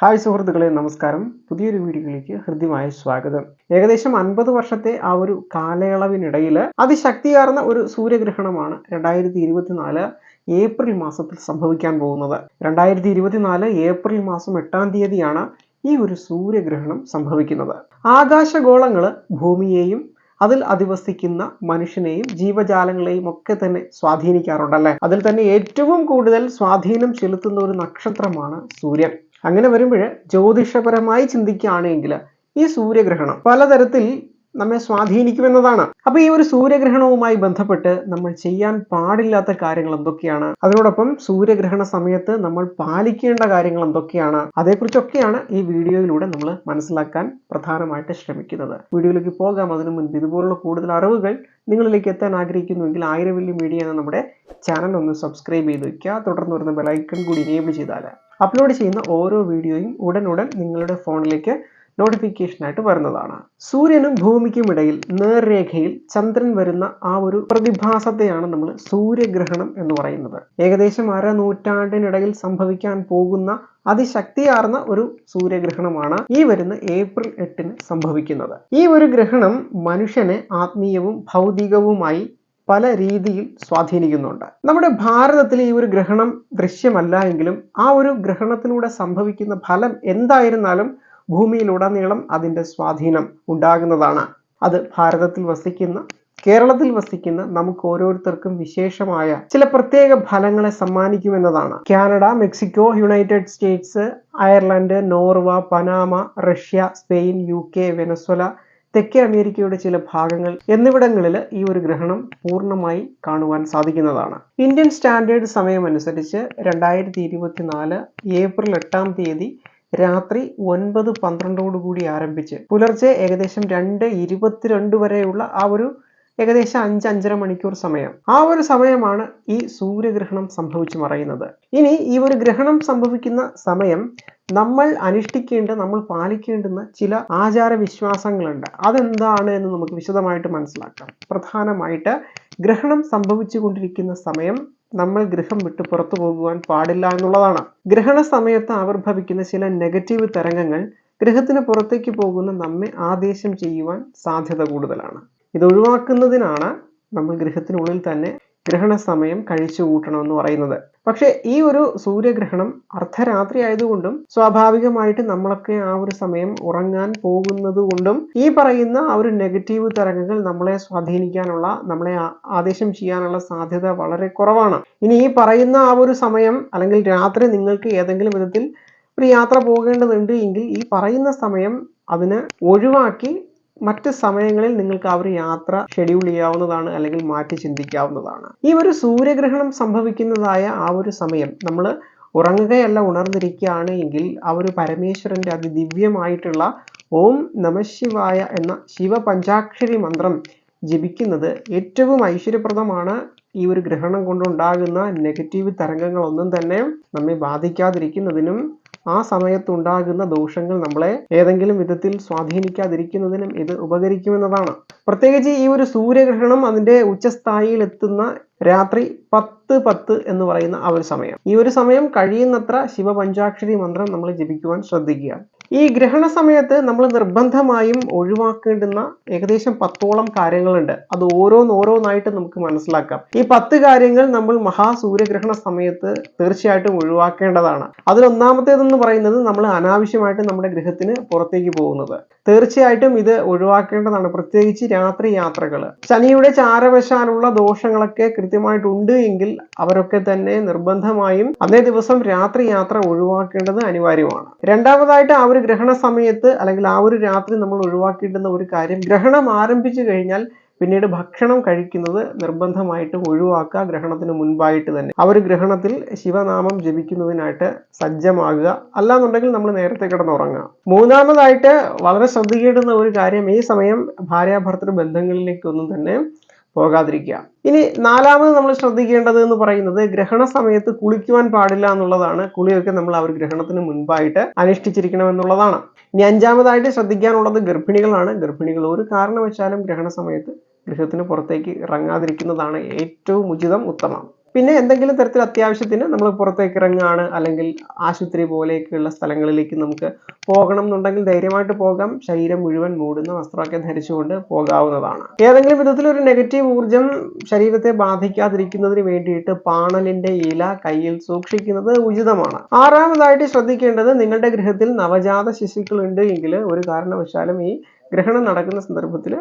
Hi സുഹൃത്തുക്കളെ നമസ്കാരം. പുതിയൊരു വീഡിയോയിലേക്ക് ഹൃദ്യമായ സ്വാഗതം. ഏകദേശം അൻപത് വർഷത്തെ ആ ഒരു കാലയളവിനിടയിൽ അതിശക്തിയാർന്ന ഒരു സൂര്യഗ്രഹണമാണ് രണ്ടായിരത്തി ഇരുപത്തിനാല് ഏപ്രിൽ മാസത്തിൽ സംഭവിക്കാൻ പോകുന്നത്. രണ്ടായിരത്തി ഇരുപത്തിനാല് ഏപ്രിൽ മാസം എട്ടാം തീയതിയാണ് ഈ ഒരു സൂര്യഗ്രഹണം സംഭവിക്കുന്നത്. ആകാശഗോളങ്ങൾ ഭൂമിയെയും അതിൽ അധിവസിക്കുന്ന മനുഷ്യനെയും ജീവജാലങ്ങളെയും ഒക്കെ തന്നെ സ്വാധീനിക്കാറുണ്ടല്ലേ? അതിൽ തന്നെ ഏറ്റവും കൂടുതൽ സ്വാധീനം ചെലുത്തുന്ന ഒരു നക്ഷത്രമാണ് സൂര്യൻ. അങ്ങനെ വരുമ്പോൾ ജ്യോതിഷപരമായി ചിന്തിക്കുകയാണെങ്കിൽ ഈ സൂര്യഗ്രഹണം പലതരത്തിൽ നമ്മെ സ്വാധീനിക്കുമെന്നതാണ്. അപ്പൊ ഈ ഒരു സൂര്യഗ്രഹണവുമായി ബന്ധപ്പെട്ട് നമ്മൾ ചെയ്യാൻ പാടില്ലാത്ത കാര്യങ്ങൾ എന്തൊക്കെയാണ്? അതിനോടൊപ്പം സൂര്യഗ്രഹണ സമയത്ത് നമ്മൾ പാലിക്കേണ്ട കാര്യങ്ങൾ എന്തൊക്കെയാണ്? അതേക്കുറിച്ചൊക്കെയാണ് ഈ വീഡിയോയിലൂടെ നമ്മൾ മനസ്സിലാക്കാൻ പ്രധാനമായിട്ട് ശ്രമിക്കുന്നത്. വീഡിയോയിലേക്ക് പോകാം. അതിനു മുൻപ് ഇതുപോലുള്ള കൂടുതൽ അറിവുകൾ നിങ്ങളിലേക്ക് എത്താൻ ആഗ്രഹിക്കുന്നുവെങ്കിൽ ആയിരം വലിയ മീഡിയ എന്ന നമ്മുടെ ചാനൽ ഒന്ന് സബ്സ്ക്രൈബ് ചെയ്ത് വയ്ക്കുക തുടർന്ന് വരുന്ന ബെലൈക്കൺ കൂടി എനേബിൾ ചെയ്താൽ അപ്ലോഡ് ചെയ്യുന്ന ഓരോ വീഡിയോയും ഉടനുടൻ നിങ്ങളുടെ ഫോണിലേക്ക് നോട്ടിഫിക്കേഷനായിട്ട് വരുന്നതാണ്. സൂര്യനും ഭൂമിക്കും ഇടയിൽ നേർരേഖയിൽ ചന്ദ്രൻ വരുന്ന ആ ഒരു പ്രതിഭാസത്തെയാണ് നമ്മൾ സൂര്യഗ്രഹണം എന്ന് പറയുന്നത്. ഏകദേശം അര നൂറ്റാണ്ടിനിടയിൽ സംഭവിക്കാൻ പോകുന്ന അതിശക്തിയാർന്ന ഒരു സൂര്യഗ്രഹണമാണ് ഈ വരുന്ന ഏപ്രിൽ എട്ടിന് സംഭവിക്കുന്നത്. ഈ ഒരു ഗ്രഹണം മനുഷ്യനെ ആത്മീയവും ഭൗതികവുമായി പല രീതിയിൽ സ്വാധീനിക്കുന്നുണ്ട്. നമ്മുടെ ഭാരതത്തിൽ ഈ ഒരു ഗ്രഹണം ദൃശ്യമല്ല എങ്കിലും ആ ഒരു ഗ്രഹണത്തിലൂടെ സംഭവിക്കുന്ന ഫലം എന്തായിരുന്നാലും ഭൂമിയിലുടനീളം അതിന്റെ സ്വാധീനം ഉണ്ടാകുന്നതാണ്. അത് ഭാരതത്തിൽ വസിക്കുന്ന കേരളത്തിൽ വസിക്കുന്ന നമുക്ക് ഓരോരുത്തർക്കും വിശേഷമായ ചില പ്രത്യേക ഫലങ്ങളെ സമ്മാനിക്കുമെന്നതാണ്. Canada Mexico United States Ireland Norway Panama Russia Spain U K Venezuela തെക്കേ അമേരിക്കയുടെ ചില ഭാഗങ്ങൾ എന്നിവിടങ്ങളിൽ ഈ ഒരു ഗ്രഹണം പൂർണമായി കാണുവാൻ സാധിക്കുന്നതാണ്. ഇന്ത്യൻ സ്റ്റാൻഡേർഡ് സമയമനുസരിച്ച് രണ്ടായിരത്തി ഇരുപത്തിനാല് ഏപ്രിൽ എട്ടാം തീയതി രാത്രി ഒൻപത് പന്ത്രണ്ടോടു കൂടി ആരംഭിച്ച് പുലർച്ചെ ഏകദേശം രണ്ട് ഇരുപത്തിരണ്ട് വരെയുള്ള ആ ഒരു ഏകദേശം അഞ്ച് അഞ്ചര മണിക്കൂർ സമയം. ആ ഒരു സമയമാണ് ഈ സൂര്യഗ്രഹണം സംഭവിച്ചു മറയുന്നത്. ഇനി ഈ ഒരു ഗ്രഹണം സംഭവിക്കുന്ന സമയം നമ്മൾ അനുഷ്ഠിക്കേണ്ട നമ്മൾ പാലിക്കേണ്ടുന്ന ചില ആചാര വിശ്വാസങ്ങളുണ്ട് അതെന്താണ് എന്ന് നമുക്ക് വിശദമായിട്ട് മനസ്സിലാക്കാം. പ്രധാനമായിട്ട് ഗ്രഹണം സംഭവിച്ചു കൊണ്ടിരിക്കുന്ന സമയം നമ്മൾ ഗൃഹം വിട്ട് പുറത്തു പോകുവാൻ പാടില്ല എന്നുള്ളതാണ്. ഗ്രഹണ സമയത്ത് ആവിർഭവിക്കുന്ന ചില നെഗറ്റീവ് തരംഗങ്ങൾ ഗ്രഹത്തിന് പുറത്തേക്ക് പോകുന്ന നമ്മെ ആദേശം ചെയ്യുവാൻ സാധ്യത കൂടുതലാണ്. ഇത് ഒഴിവാക്കുന്നതിനാണ് നമ്മൾ ഗൃഹത്തിനുള്ളിൽ തന്നെ ഗ്രഹണ സമയം കഴിച്ചു കൂട്ടണമെന്ന് പറയുന്നത്. പക്ഷേ ഈ ഒരു സൂര്യഗ്രഹണം അർദ്ധരാത്രി ആയതുകൊണ്ടും സ്വാഭാവികമായിട്ട് നമ്മളൊക്കെ ആ ഒരു സമയം ഉറങ്ങാൻ പോകുന്നത് കൊണ്ടും ഈ പറയുന്ന ആ ഒരു നെഗറ്റീവ് തരംഗങ്ങൾ നമ്മളെ സ്വാധീനിക്കാനുള്ള നമ്മളെ ആദേശം ചെയ്യാനുള്ള സാധ്യത വളരെ കുറവാണ്. ഇനി ഈ പറയുന്ന ആ ഒരു സമയം അല്ലെങ്കിൽ രാത്രി നിങ്ങൾക്ക് ഏതെങ്കിലും വിധത്തിൽ ഒരു യാത്ര പോകേണ്ടതുണ്ട് എങ്കിൽ ഈ പറയുന്ന സമയം അതിന് ഒഴിവാക്കി മറ്റ് സമയങ്ങളിൽ നിങ്ങൾക്ക് ആ ഒരു യാത്ര ഷെഡ്യൂൾ ചെയ്യാവുന്നതാണ് അല്ലെങ്കിൽ മാറ്റി ചിന്തിക്കാവുന്നതാണ്. ഈ ഒരു സൂര്യഗ്രഹണം സംഭവിക്കുന്നതായ ആ ഒരു സമയം നമ്മൾ ഉറങ്ങുകയല്ല ഉണർന്നിരിക്കുകയാണ് എങ്കിൽ ആ ഒരു പരമേശ്വരന്റെ അതിദിവ്യമായിട്ടുള്ള ഓം നമശിവായ എന്ന ശിവപഞ്ചാക്ഷരി മന്ത്രം ജപിക്കുന്നത് ഏറ്റവും ഐശ്വര്യപ്രദമാണ്. ഈ ഒരു ഗ്രഹണം കൊണ്ടുണ്ടാകുന്ന നെഗറ്റീവ് തരംഗങ്ങളൊന്നും തന്നെ നമ്മെ ബാധിക്കാതിരിക്കുന്നതിനും ആ സമയത്തുണ്ടാകുന്ന ദോഷങ്ങൾ നമ്മളെ ഏതെങ്കിലും വിധത്തിൽ സ്വാധീനിക്കാതിരിക്കുന്നതിനും ഇത് ഉപകരിക്കുമെന്നതാണ്. പ്രത്യേകിച്ച് ഈ ഒരു സൂര്യഗ്രഹണം അതിന്റെ ഉച്ചസ്ഥായിയിൽ എത്തുന്ന രാത്രി പത്ത് പത്ത് എന്ന് പറയുന്ന ആ ഒരു സമയം. ഈ ഒരു സമയം കഴിയുന്നത്ര ശിവപഞ്ചാക്ഷരി മന്ത്രം നമ്മൾ ജപിക്കുവാൻ ശ്രദ്ധിക്കുക. ഈ ഗ്രഹണ സമയത്ത് നമ്മൾ നിർബന്ധമായും ഒഴിവാക്കേണ്ടുന്ന ഏകദേശം പത്തോളം കാര്യങ്ങളുണ്ട്. അത് ഓരോന്നോരോന്നായിട്ട് നമുക്ക് മനസ്സിലാക്കാം. ഈ പത്ത് കാര്യങ്ങൾ നമ്മൾ മഹാസൂര്യഗ്രഹണ സമയത്ത് തീർച്ചയായിട്ടും ഒഴിവാക്കേണ്ടതാണ്. അതിലൊന്നാമത്തേതെന്ന് പറയുന്നത് നമ്മൾ അനാവശ്യമായിട്ട് നമ്മുടെ ഗ്രഹത്തിന് പുറത്തേക്ക് പോകുന്നത്. തീർച്ചയായിട്ടും ഇത് ഒഴിവാക്കേണ്ടതാണ്. പ്രത്യേകിച്ച് രാത്രി യാത്രകൾ. ശനിയുടെ ചാരവശാലുള്ള ദോഷങ്ങളൊക്കെ കൃത്യമായിട്ടുണ്ട് എങ്കിൽ അവരൊക്കെ തന്നെ നിർബന്ധമായും അന്നേ ദിവസം രാത്രി യാത്ര ഒഴിവാക്കേണ്ടത് അനിവാര്യമാണ്. രണ്ടാമതായിട്ട് ആ ഒരു ഗ്രഹണ സമയത്ത് അല്ലെങ്കിൽ ആ ഒരു രാത്രി നമ്മൾ ഒഴിവാക്കിയിട്ടുന്ന ഒരു കാര്യം ഗ്രഹണം ആരംഭിച്ചു കഴിഞ്ഞാൽ പിന്നീട് ഭക്ഷണം കഴിക്കുന്നത് നിർബന്ധമായിട്ടും ഒഴിവാക്കുക ഗ്രഹണത്തിന് മുൻപായിട്ട് തന്നെ. ആ ഒരു ഗ്രഹണത്തിൽ ശിവനാമം ജപിക്കുന്നതിനായിട്ട് സജ്ജമാകുക. അല്ലാന്നുണ്ടെങ്കിൽ നമ്മൾ നേരത്തെ കിടന്നുറങ്ങുക. മൂന്നാമതായിട്ട് വളരെ ശ്രദ്ധിക്കേണ്ടുന്ന ഒരു കാര്യം ഈ സമയം ഭാര്യാഭർത്തൃ ബന്ധങ്ങളിലേക്കൊന്നും തന്നെ പോകാതിരിക്കുക. ഇനി നാലാമത് നമ്മൾ ശ്രദ്ധിക്കേണ്ടത് എന്ന് പറയുന്നത് ഗ്രഹണ സമയത്ത് കുളിക്കുവാൻ പാടില്ല എന്നുള്ളതാണ്. കുളിയൊക്കെ നമ്മൾ ഒരു ഗ്രഹണത്തിന് മുൻപായിട്ട് അനുഷ്ഠിച്ചിരിക്കണം എന്നുള്ളതാണ് ഇനി അഞ്ചാമതായിട്ട് ശ്രദ്ധിക്കാനുള്ളത് ഗർഭിണികളാണ്. ഗർഭിണികൾ ഒരു കാരണവശാലും ഗ്രഹണ സമയത്ത് ഗൃഹത്തിന് പുറത്തേക്ക് ഇറങ്ങാതിരിക്കുന്നതാണ് ഏറ്റവും ഉചിതം ഉത്തമം. പിന്നെ എന്തെങ്കിലും തരത്തിൽ അത്യാവശ്യത്തിന് നമ്മൾ പുറത്തേക്ക് ഇറങ്ങുകയാണ് അല്ലെങ്കിൽ ആശുപത്രി പോലെയൊക്കെയുള്ള സ്ഥലങ്ങളിലേക്ക് നമുക്ക് പോകണം എന്നുണ്ടെങ്കിൽ ധൈര്യമായിട്ട് പോകാം. ശരീരം മുഴുവൻ മൂടുന്ന വസ്ത്രമൊക്കെ ധരിച്ചുകൊണ്ട് പോകാവുന്നതാണ്. ഏതെങ്കിലും വിധത്തിൽ ഒരു നെഗറ്റീവ് ഊർജം ശരീരത്തെ ബാധിക്കാതിരിക്കുന്നതിന് വേണ്ടിയിട്ട് പാണലിന്റെ ഇല കയ്യിൽ സൂക്ഷിക്കുന്നത് ഉചിതമാണ്. ആറാമതായിട്ട് ശ്രദ്ധിക്കേണ്ടത് നിങ്ങളുടെ ഗൃഹത്തിൽ നവജാത ശിശുക്കൾ ഉണ്ട് എങ്കിൽ ഒരു കാരണവശാലും ഈ ഗ്രഹണം നടക്കുന്ന സന്ദർഭത്തിൽ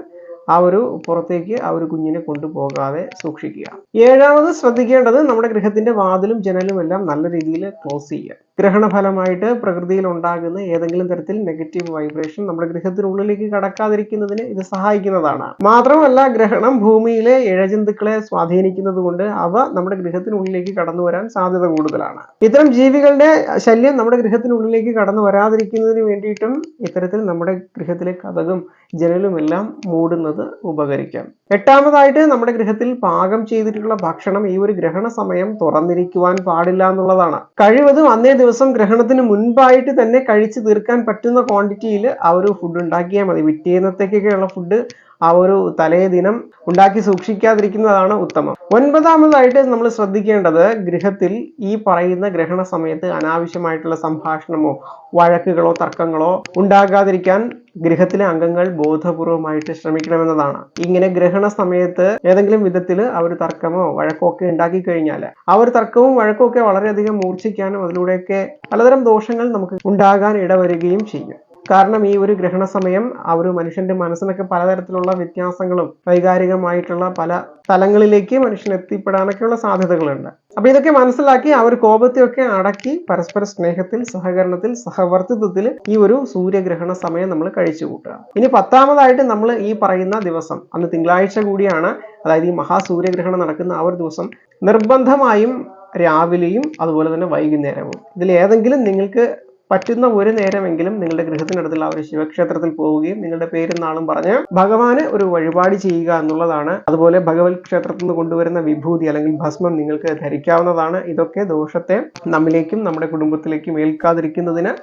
ആ ഒരു പുറത്തേക്ക് ആ ഒരു കുഞ്ഞിനെ കൊണ്ടുപോകാതെ സൂക്ഷിക്കുക. ഏഴാമത് ശ്രദ്ധിക്കേണ്ടത് നമ്മുടെ ഗൃഹത്തിന്റെ വാതിലും ജനലും എല്ലാം നല്ല രീതിയിൽ ക്ലോസ് ചെയ്യുക. ഗ്രഹണഫലമായിട്ട് പ്രകൃതിയിൽ ഉണ്ടാകുന്ന ഏതെങ്കിലും തരത്തിൽ നെഗറ്റീവ് വൈബ്രേഷൻ നമ്മുടെ ഗ്രഹത്തിനുള്ളിലേക്ക് കടക്കാതിരിക്കുന്നതിന് ഇത് സഹായിക്കുന്നതാണ്. മാത്രമല്ല ഗ്രഹണം ഭൂമിയിലെ ഇഴജന്തുക്കളെ സ്വാധീനിക്കുന്നത് കൊണ്ട് അവ നമ്മുടെ ഗ്രഹത്തിനുള്ളിലേക്ക് കടന്നു വരാൻ സാധ്യത കൂടുതലാണ്. ഇത്തരം ജീവികളുടെ ശല്യം നമ്മുടെ ഗ്രഹത്തിനുള്ളിലേക്ക് കടന്നു വരാതിരിക്കുന്നതിന് വേണ്ടിയിട്ടും ഇത്തരത്തിൽ നമ്മുടെ ഗൃഹത്തിലെ കഥകും ജനലും എല്ലാം മൂടുന്നത് ഉപകരിക്കാം. എട്ടാമതായിട്ട് നമ്മുടെ ഗ്രഹത്തിൽ പാകം ചെയ്തിട്ടുള്ള ഭക്ഷണം ഈ ഒരു ഗ്രഹണ സമയം തുറന്നിരിക്കുവാൻ പാടില്ല എന്നുള്ളതാണ്. കഴിവതും അന്നേ ദിവസം ഗ്രഹണത്തിന് മുൻപായിട്ട് തന്നെ കഴിച്ചു തീർക്കാൻ പറ്റുന്ന ക്വാണ്ടിറ്റിയിൽ ആ ഒരു ഫുഡ് ഉണ്ടാക്കിയാൽ മതി. പിറ്റേന്നത്തേക്കൊക്കെയുള്ള ഫുഡ് ആ ഒരു തലേ ദിനം ഉണ്ടാക്കി സൂക്ഷിക്കാതിരിക്കുന്നതാണ് ഉത്തമം. ഒൻപതാമതായിട്ട് നമ്മൾ ശ്രദ്ധിക്കേണ്ടത് ഗൃഹത്തിൽ ഈ പറയുന്ന ഗ്രഹണ സമയത്ത് അനാവശ്യമായിട്ടുള്ള സംഭാഷണമോ വഴക്കുകളോ തർക്കങ്ങളോ ഉണ്ടാകാതിരിക്കാൻ ഗൃഹത്തിലെ അംഗങ്ങൾ ബോധപൂർവമായിട്ട് ശ്രമിക്കണമെന്നതാണ്. ഇങ്ങനെ ഗ്രഹണ സമയത്ത് ഏതെങ്കിലും വിധത്തിൽ ഒരു തർക്കമോ വഴക്കോ ഒക്കെ ഉണ്ടാക്കി കഴിഞ്ഞാൽ ആ ഒരു തർക്കവും വഴക്കും ഒക്കെ വളരെയധികം മൂർച്ഛിക്കാനും അതിലൂടെയൊക്കെ പലതരം ദോഷങ്ങൾ നമുക്ക് ഉണ്ടാകാൻ ഇടവരികയും ചെയ്യും. കാരണം ഈ ഒരു ഗ്രഹണ സമയം ആ ഒരു മനുഷ്യന്റെ മനസ്സിനൊക്കെ പലതരത്തിലുള്ള വ്യത്യാസങ്ങളും വൈകാരികമായിട്ടുള്ള പല തലങ്ങളിലേക്ക് മനുഷ്യൻ എത്തിപ്പെടാനൊക്കെയുള്ള സാധ്യതകളുണ്ട്. അപ്പൊ ഇതൊക്കെ മനസ്സിലാക്കി ആ ഒരു കോപത്തെയൊക്കെ അടക്കി പരസ്പര സ്നേഹത്തിൽ സഹകരണത്തിൽ സഹവർത്തിത്വത്തിൽ ഈ ഒരു സൂര്യഗ്രഹണ സമയം നമ്മൾ കഴിച്ചു കൂട്ടുക ഇനി പത്താമതായിട്ട് നമ്മൾ ഈ പറയുന്ന ദിവസം അന്ന് തിങ്കളാഴ്ച കൂടിയാണ് അതായത് ഈ മഹാസൂര്യഗ്രഹണം നടക്കുന്ന ആ ഒരു ദിവസം നിർബന്ധമായും രാവിലെയും അതുപോലെ തന്നെ വൈകുന്നേരവും. ഇതിൽ ഏതെങ്കിലും നിങ്ങൾക്ക് പറ്റുന്ന ഒരു നേരമെങ്കിലും നിങ്ങളുടെ ഗൃഹത്തിനടുത്തുള്ള ഒരു ശിവക്ഷേത്രത്തിൽ പോവുകയും നിങ്ങളുടെ പേരും നാളും പറഞ്ഞ് ഭഗവാന് ഒരു വഴിപാട് ചെയ്യുക എന്നുള്ളതാണ്. അതുപോലെ ഭഗവത് ക്ഷേത്രത്തിൽ നിന്ന് കൊണ്ടുവരുന്ന വിഭൂതി അല്ലെങ്കിൽ ഭസ്മം നിങ്ങൾക്ക് ധരിക്കാവുന്നതാണ്. ഇതൊക്കെ ദോഷത്തെ നമ്മിലേക്കും നമ്മുടെ കുടുംബത്തിലേക്കും ഏൽക്കാതിരിക്കുന്നതിന്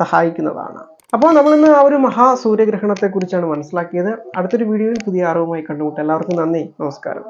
സഹായിക്കുന്നതാണ്. അപ്പോൾ നമ്മൾ ഇന്ന് ആ ഒരു മഹാസൂര്യഗ്രഹണത്തെക്കുറിച്ചാണ് മനസ്സിലാക്കിയത്. അടുത്തൊരു വീഡിയോയിൽ പുതിയ അറിവുമായി കണ്ടുമുട്ടാം. എല്ലാവർക്കും നന്ദി. നമസ്കാരം.